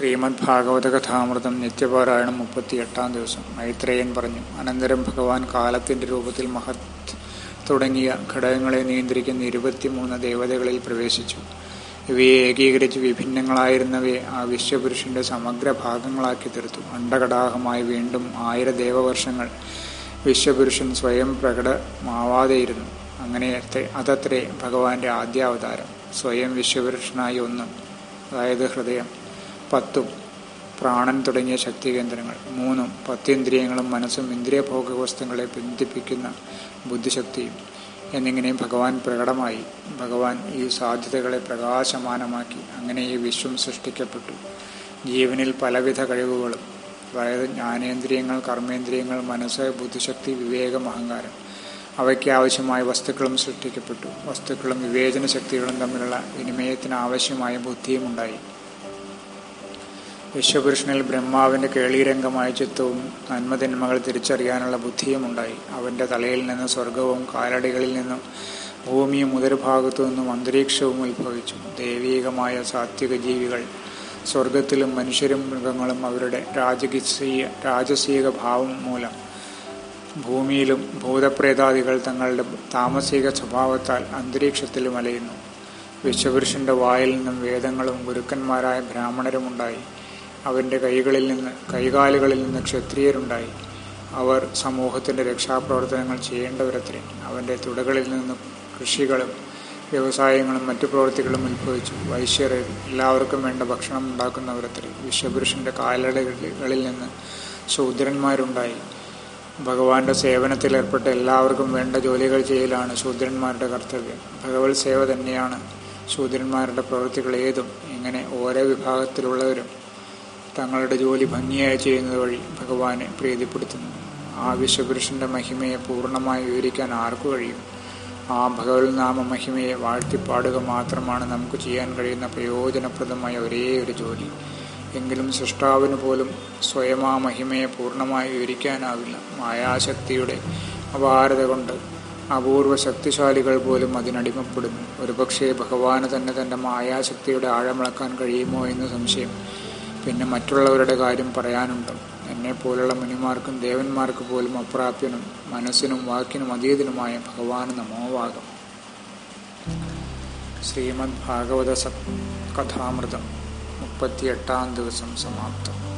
ശ്രീമദ് ഭാഗവത കഥാമൃതം നിത്യപാരായണം മുപ്പത്തിയെട്ടാം ദിവസം. മൈത്രേയൻ പറഞ്ഞു അനന്തരം ഭഗവാൻ കാലത്തിന്റെ രൂപത്തിൽ മഹത് തുടങ്ങിയ ഘടകങ്ങളെ നിയന്ത്രിക്കുന്ന ഇരുപത്തിമൂന്ന് ദേവതകളിൽ പ്രവേശിച്ചു. ഇവയെ ഏകീകരിച്ച് വിഭിന്നങ്ങളായിരുന്നവയെ ആ വിശ്വപുരുഷന്റെ സമഗ്ര ഭാഗങ്ങളാക്കി തീർത്തു. അണ്ടകടാഹമായി വീണ്ടും ആയിര ദേവവർഷങ്ങൾ വിശ്വപുരുഷൻ സ്വയം പ്രകടമാവാതെയിരുന്നു. അങ്ങനെ അതത്രേ ഭഗവാന്റെ ആദ്യാവതാരം. സ്വയം വിശ്വപുരുഷനായി ഒന്ന്. അതായത് ഹൃദയം. പത്തും പ്രാണൻ തുടങ്ങിയ ശക്തികേന്ദ്രങ്ങൾ മൂന്നും പത്തേന്ദ്രിയങ്ങളും മനസ്സും ഇന്ദ്രിയ ഭോഗവസ്തുങ്ങളെ ബന്ധിപ്പിക്കുന്ന ബുദ്ധിശക്തിയും എന്നിങ്ങനെ ഭഗവാൻ പ്രകടമായി. ഭഗവാൻ ഈ സാധ്യതകളെ പ്രകാശമാനമാക്കി. അങ്ങനെ ഈ വിശ്വം സൃഷ്ടിക്കപ്പെട്ടു. ജീവനിൽ പലവിധ കഴിവുകളും അതായത് ജ്ഞാനേന്ദ്രിയങ്ങൾ കർമ്മേന്ദ്രിയങ്ങൾ മനസ്സ് ബുദ്ധിശക്തി വിവേകം അഹങ്കാരം അവയ്ക്ക് ആവശ്യമായ വസ്തുക്കളും സൃഷ്ടിക്കപ്പെട്ടു. വസ്തുക്കളും വിവേചന ശക്തികളും തമ്മിലുള്ള വിനിമയത്തിന് ആവശ്യമായ ബുദ്ധിയും ഉണ്ടായി. വിശ്വപുരുഷനിൽ ബ്രഹ്മാവിന്റെ കേളീരംഗമായ ചിത്തവും നന്മതിന്മകൾ തിരിച്ചറിയാനുള്ള ബുദ്ധിയും ഉണ്ടായി. അവന്റെ തലയിൽ നിന്ന് സ്വർഗവും കാലടികളിൽ നിന്നും ഭൂമിയും ഉദരഭാഗത്തു നിന്നും അന്തരീക്ഷവും ഉത്ഭവിച്ചു. ദൈവീകമായ സാത്വിക ജീവികൾ സ്വർഗത്തിലും മനുഷ്യരും മൃഗങ്ങളും അവരുടെ രാജകീയ രാജസീക ഭാവം മൂലം. ഭൂമിയിലും ഭൂതപ്രേതാദികൾ തങ്ങളുടെ താമസിക സ്വഭാവത്താൽ അന്തരീക്ഷത്തിലും അലയുന്നു. വിശ്വപുരുഷന്റെ വായിൽ നിന്നും വേദങ്ങളും ഗുരുക്കന്മാരായ ബ്രാഹ്മണരും ഉണ്ടായി അവന്റെ കൈകളിൽ നിന്ന് കൈകാലുകളിൽ നിന്ന് ക്ഷത്രിയരുണ്ടായി. അവർ സമൂഹത്തിന്റെ രക്ഷാപ്രവർത്തനങ്ങൾ ചെയ്യേണ്ടവരത്രേ. അവന്റെ തുടകളിൽ നിന്ന് കൃഷികളും വ്യവസായങ്ങളും മറ്റു പ്രവൃത്തികളും ഉത്ഭവിച്ചു. വൈശ്യർ എല്ലാവർക്കും വേണ്ട ഭക്ഷണം ഉണ്ടാക്കുന്നവരത്രേ. വിശ്വപുരുഷന്റെ കാലടകളിൽ നിന്ന് ശൂദ്രന്മാരുണ്ടായി. ഭഗവാന്റെ സേവനത്തിൽ ഏർപ്പെട്ട എല്ലാവർക്കും വേണ്ട ജോലികൾ ചെയ്യലാണ് ശൂദ്രന്മാരുടെ കർത്തവ്യം. ഭഗവത് സേവ തന്നെയാണ് ശൂദ്രന്മാരുടെ പ്രവൃത്തികൾ ഏതും. ഇങ്ങനെ ഓരോ വിഭാഗത്തിലുള്ളവരും തങ്ങളുടെ ജോലി ഭംഗിയായി ചെയ്യുന്നത് വഴി ഭഗവാനെ പ്രീതിപ്പെടുത്തുന്നു. ആ വിശ്വപുരുഷന്റെ മഹിമയെ പൂർണമായി വിവരിക്കാൻ ആർക്കു കഴിയും? ആ ഭഗവത് നാമ മഹിമയെ വാഴ്ത്തിപ്പാടുക മാത്രമാണ് നമുക്ക് ചെയ്യാൻ കഴിയുന്ന പ്രയോജനപ്രദമായ ഒരേ ഒരു ജോലി. എങ്കിലും സൃഷ്ടാവിന് പോലും സ്വയം ആ മഹിമയെ പൂർണമായി വിവരിക്കാനാവില്ല. മായാശക്തിയുടെ അപാരത കൊണ്ട് അപൂർവ ശക്തിശാലികൾ പോലും അതിനടിമപ്പെടുന്നു. ഒരുപക്ഷെ ഭഗവാന് തന്നെ തന്റെ മായാശക്തിയുടെ ആഴമിളക്കാൻ കഴിയുമോ എന്ന് സംശയം. പിന്നെ മറ്റുള്ളവരുടെ കാര്യം പറയാനുണ്ട്. എന്നെ പോലുള്ള മുനിമാർക്കും ദേവന്മാർക്ക് പോലും അപ്രാപ്യനും മനസ്സിനും വാക്കിനും അതീതനുമായ ഭഗവാന് നമോവാകം ശ്രീമദ് ഭാഗവത കഥാമൃതം മുപ്പത്തിയെട്ടാം ദിവസം സമാപ്തം.